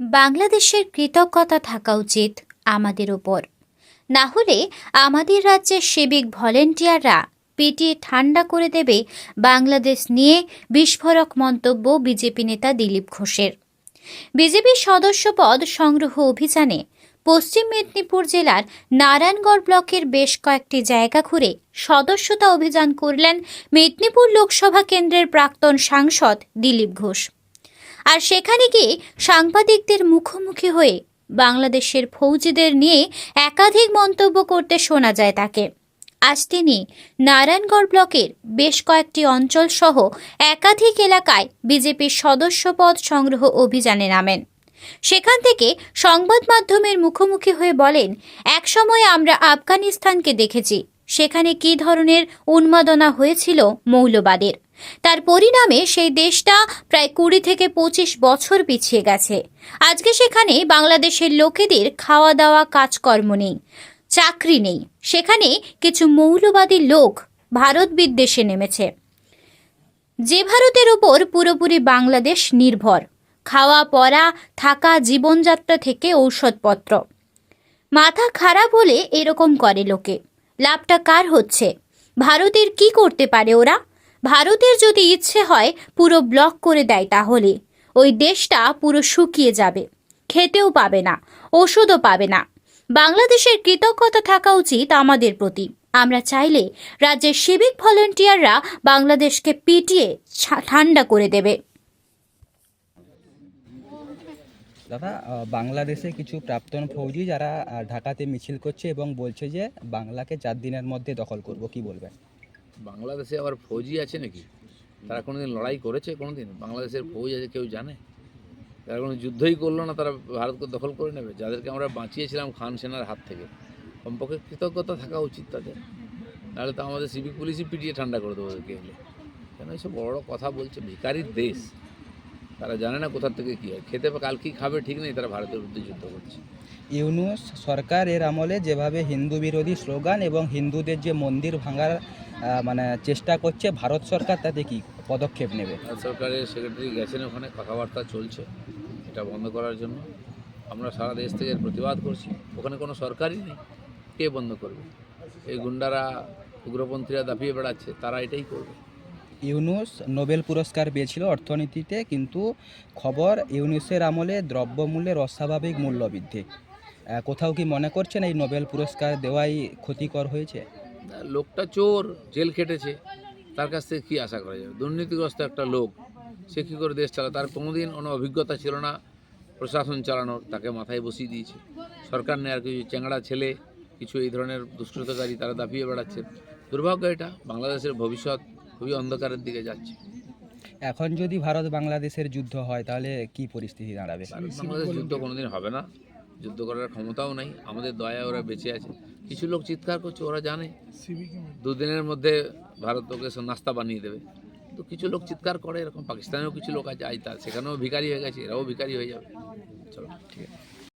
বাংলাদেশের কৃতজ্ঞতা থাকা উচিত আমাদের ওপর। না হলে আমাদের রাজ্যের সিভিক ভলেন্টিয়াররা পিটিয়ে ঠান্ডা করে দেবে বাংলাদেশ নিয়ে বিস্ফোরক মন্তব্য বিজেপি নেতা দিলীপ ঘোষের। বিজেপির সদস্য পদ সংগ্রহ অভিযানে পশ্চিম মেদিনীপুর জেলার নারায়ণগড় ব্লকের বেশ কয়েকটি জায়গা ঘুরে সদস্যতা অভিযান করলেন মেদিনীপুর লোকসভা কেন্দ্রের প্রাক্তন সাংসদ দিলীপ ঘোষ। আর সেখানে গিয়ে সাংবাদিকদের মুখোমুখি হয়ে বাংলাদেশের ফৌজিদের নিয়ে একাধিক মন্তব্য করতে শোনা যায় তাকে। আজ তিনি নারায়ণগড় ব্লকের বেশ কয়েকটি অঞ্চল সহ একাধিক এলাকায় বিজেপির সদস্যপদ সংগ্রহ অভিযানে নামেন। সেখান থেকে সংবাদ মাধ্যমের মুখোমুখি হয়ে বলেন, একসময় আমরা আফগানিস্তানকে দেখেছি সেখানে কী ধরনের উন্মাদনা হয়েছিল মৌলবাদের? তার পরিণামে সেই দেশটা প্রায় কুড়ি থেকে পঁচিশ বছর পিছিয়ে গেছে। আজকে সেখানে বাংলাদেশের লোকেদের খাওয়া দাওয়া কাজকর্ম নেই, চাকরি নেই। সেখানে কিছু মৌলবাদী লোক ভারত বিদ্বেষে নেমেছে। যে ভারতের উপর পুরোপুরি বাংলাদেশ নির্ভর, খাওয়া পরা থাকা, জীবনযাত্রা থেকে ঔষধপত্র। মাথা খারাপ হলে এরকম করে লোকে। লাভটা কার হচ্ছে? ভারতের কি করতে পারে ওরা? ভারতের যদি ইচ্ছে হয় পুরো ব্লক করে দেয় তাহলে, ওই দেশটা পুরো শুকিয়ে যাবে, খেতেও পাবে না, ওষুধও পাবে না। বাংলাদেশের কৃতজ্ঞতা থাকা উচিত আমাদের প্রতি। আমরা চাইলে রাজ্যের সিভিক ভলেন্টিয়াররা বাংলাদেশকে পিটিয়ে ঠান্ডা করে দেবে। দাদা বাংলাদেশে কিছু প্রাক্তন ফৌজি যারা ঢাকাতে মিছিল করছে এবং বলছে যে বাংলাকে চার দিনের মধ্যে দখল করব, কি বলবেন? বাংলাদেশে আবার ফৌজি আছে নাকি? তারা কোনোদিন লড়াই করেছে কোনোদিন? বাংলাদেশের ফৌজ আছে, কেউ জানে? তারা কোনো যুদ্ধই করল না, তারা ভারতকে দখল করে নেবে? যাদেরকে আমরা বাঁচিয়েছিলাম খান সেনার হাত থেকে, কমপক্ষে কৃতজ্ঞতা থাকা উচিত তাদের। নাহলে তো আমাদের সিভিক পুলিশই পিটিয়ে ঠান্ডা করে দেবো এলে। কেন এইসব বড় বড় কথা বলছে? ভিকারির দেশ। তারা জানে না কোথার থেকে কী হয়। খেতে কাল কী খাবে ঠিক নেই তারা ভারতের বিরুদ্ধে যুদ্ধ করছে। ইউনুস সরকার এর আমলে যেভাবে হিন্দু বিরোধী স্লোগান এবং হিন্দুদের যে মন্দির ভাঙার মানে চেষ্টা করছে ভারত সরকার তাতে কি পদক্ষেপ নেবে? ভারত সরকারের সেক্রেটারি গেছেন ওখানে কথাবার্তা চলছে এটা বন্ধ করার জন্য। আমরা সারা দেশ থেকে প্রতিবাদ করছি। ওখানে কোনো সরকারই নেই। কে বন্ধ করবে? এই গুন্ডারা উগ্রপন্থীরা দাপিয়ে বেড়াচ্ছে তারা এটাই করবে। ইউনুস নোবেল পুরস্কার পেয়েছিল অর্থনীতিতে, কিন্তু খবর ইউনুসের আমলে দ্রব্যমূল্যের অস্বাভাবিক মূল্য বৃদ্ধি। কোথাও কি মনে করছেন এই নোবেল পুরস্কার দেওয়াই ক্ষতিকর হয়েছে? লোকটা চোর, জেল খেটেছে। তার কাছ থেকে কী আশা করা যাবে? দুর্নীতিগ্রস্ত একটা লোক, সে কী করে দেশ চালা তার কোনোদিন কোনো অভিজ্ঞতা ছিল না প্রশাসন চালানোর, তাকে মাথায় বসিয়ে দিয়েছে। সরকার নেই আর কিছু, চ্যাংড়া ছেলে, কিছু এই ধরনের দুষ্কৃতকারী তারা দাপিয়ে বেড়াচ্ছে। দুর্ভাগ্য এটা, বাংলাদেশের ভবিষ্যৎ খুবই অন্ধকারের দিকে যাচ্ছে। এখন যদি ভারত বাংলাদেশের যুদ্ধ হয় তাহলে কি পরিস্থিতি দাঁড়াবে? বাংলাদেশ যুদ্ধ কোনোদিন হবে না। যুদ্ধ করার ক্ষমতাও নাই আমাদের দয়া ওরা বেঁচে আছে। কিছু লোক চিৎকার করছে ওরা জানে। দুদিনের মধ্যে ভারত ওকে নাস্তা বানিয়ে দেবে। তো কিছু লোক চিৎকার করে এরকম পাকিস্তানেও কিছু লোক আছে আজ তার সেখানেও ভিখারি হয়ে গেছে এরাও ভিখারি হয়ে যাবে। চলো ঠিক আছে।